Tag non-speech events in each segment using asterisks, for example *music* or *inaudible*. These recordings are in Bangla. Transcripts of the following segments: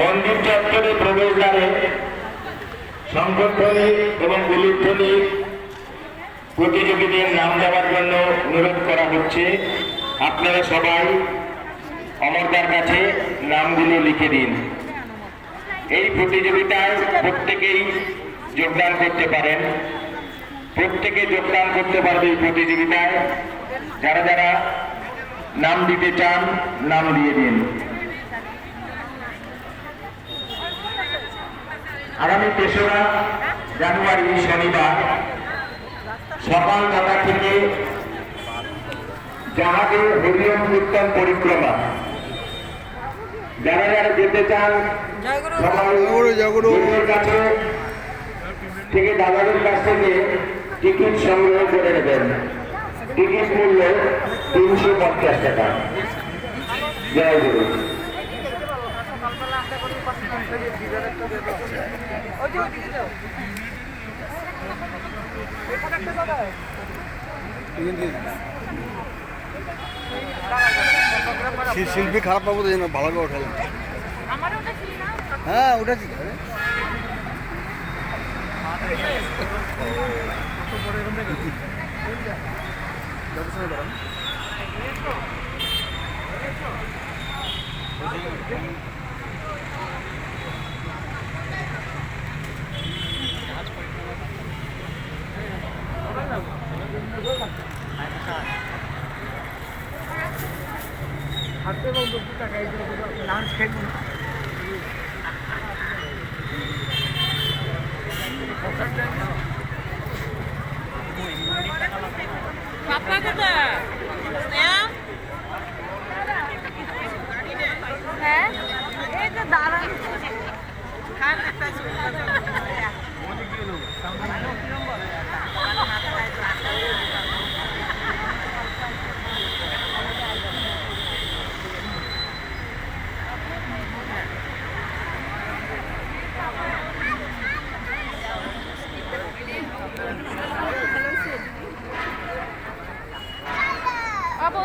মন্দির চত্বরে প্রবেশদ্বারে সংগঠনী এবং উলুধ্বনি প্রতিযোগীদের নাম দেওয়ার জন্য অনুরোধ করা হচ্ছে। আপনারা সবাই অমরদার কাছে নামগুলো লিখে দিন। এই প্রতিযোগিতায় প্রত্যেকেই যোগদান করতে পারেন। প্রত্যেকে যোগদান করতে পারবে এই প্রতিযোগিতায়। যারা যারা নাম দিতে চান, নাম দিয়ে দিন। আগামী তেসরা জানুয়ারি, শনিবার। সকাল নটা থেকে জাহাজে হরিয়ম কীর্তন পরিক্রমা। যারা যারা যেতে চান থেকে দাদাদের কাছ থেকে টিকিট সংগ্রহ করে নেবেন। টিকিট মূল্য তিনশো পঞ্চাশ টাকা। জয় গুরু। শি- শিল্পী খারাপ পাবো তো জন্য ভালো করে উঠালাম হ্যাঁ উঠেছি। তো। পাপা কোথায়? স্নেহা? হ্যাঁ? এই তো দাঁড়ান। *laughs*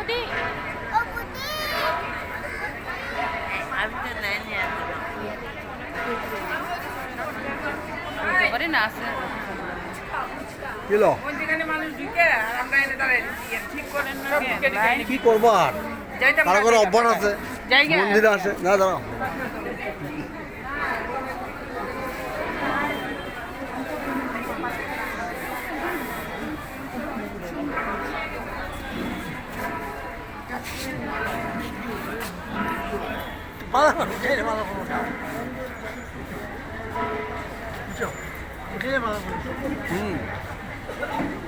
বৌদি আমি তো নাই নিয়ে করে না। আসে কিলো মধ্যখানে মানুষ ঢুকে আর আমরা এনে দাঁড়াই ঠিক করেন না কেন? কি করব আর যাইতাম কারও না, করে যাইতাম অভ্যাস না। আছে